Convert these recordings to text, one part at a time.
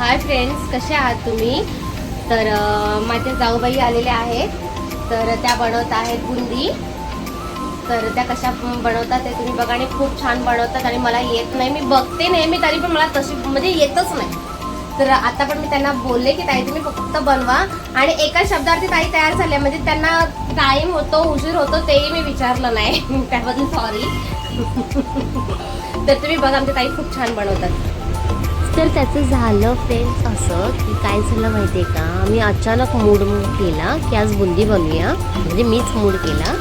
Hi friends कसे आहात तुम्ही? तर माझ्या जाऊबाई आलेल्या आहेत. तर त्या बनवत आहेत बुंदी. तर त्या कशा बनवतात ते तुम्ही बघा. आणि खूप छान बनवतात आणि मला येत नाही. मी बघते नेहमी तरी पण मला तशी म्हणजे येतच नाही. तर आता पण मी त्यांना बोलले की ताई तुम्ही फक्त बनवा. आणि एका शब्दावरती ताई तयार झाल्या. म्हणजे त्यांना टाईम होतो उशीर होतो तेही मी विचारलं नाही. त्याबद्दल सॉरी तर तुम्ही बघा आमच्या ताई खूप छान बनवतात. तर त्याचं झालं फ्रेंड्स असं की काय झालं माहिती आहे का? मी अचानक मूड केला की आज बुंदी बनवूया. म्हणजे मीच मूड केला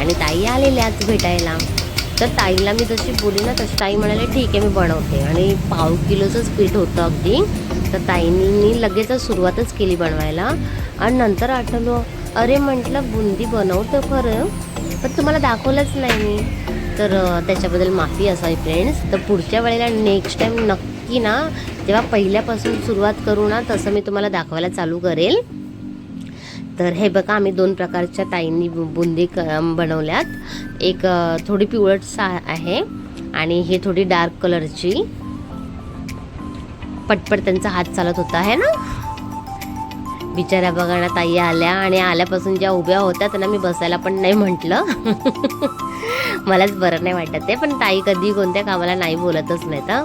आणि ताई आलेल्याच भेटायला. तर ताईला मी जशी बोलली ना तशी ताई म्हणाले ठीक आहे मी बनवते. आणि पाव किलोचंच पीठ होतं अगदी. तर ताईंनी लगेचच सुरुवातच केली बनवायला. आणि नंतर आठवलो अरे म्हटलं बुंदी बनवतो खरं पण तुम्हाला दाखवलंच नाही मी. तर त्याच्याबद्दल माफी असावी फ्रेंड्स तर पुढच्या वेळेला नेक्स्ट टाईम नक्की ना जेव्हा पहिल्यापासून सुरुवात करू ना तसं मी तुम्हाला दाखवायला चालू करेल. तर हे बघा आम्ही दोन प्रकारच्या ताईंनी बु- बुंदी क बनवल्यात. एक थोडी पिवळट सा आहे आणि हे थोडी डार्क कलरची. पटपट त्यांचा हात चालत होता आहे ना? बिचाऱ्या बघा ना ताई आल्या आणि आल्यापासून ज्या उभ्या होत्या त्यांना मी बसायला पण नाही म्हटलं. मलाच बरं नाही वाटत ते पण ताई कधी कोणत्या कामाला नाही बोलतच नाही तर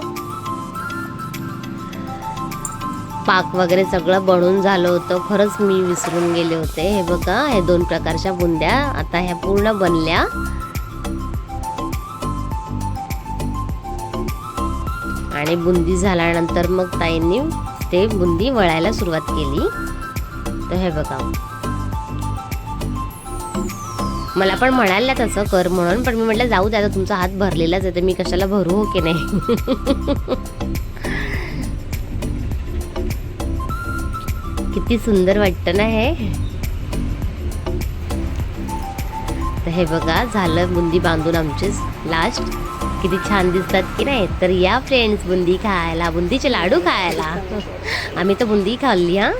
पाक वगैरे सगळं बनून झालं होतं. खरंच मी विसरून गेले होते. हे बघा हे दोन प्रकारच्या बुंद्या आता ह्या पूर्ण बनल्या. आणि बुंदी झाल्यानंतर मग ताईंनी ते बुंदी वळायला सुरुवात केली. तर हे बघा. मला पण म्हणाल्या तसं कर म्हणून पण मी म्हटलं जाऊ द्या आता तुमचा हात भरलेलाच आहे तर मी कशाला भरू हो की नाही? किती सुंदर वाटतं ना हे. तर हे बघा झालं बुंदी बांधून आमचीच लास्ट किती छान दिसतात की नाही? तर या फ्रेंड्स बुंदी खायला बुंदीचे लाडू खायला. आम्ही तर बुंदी खाल्ली हा.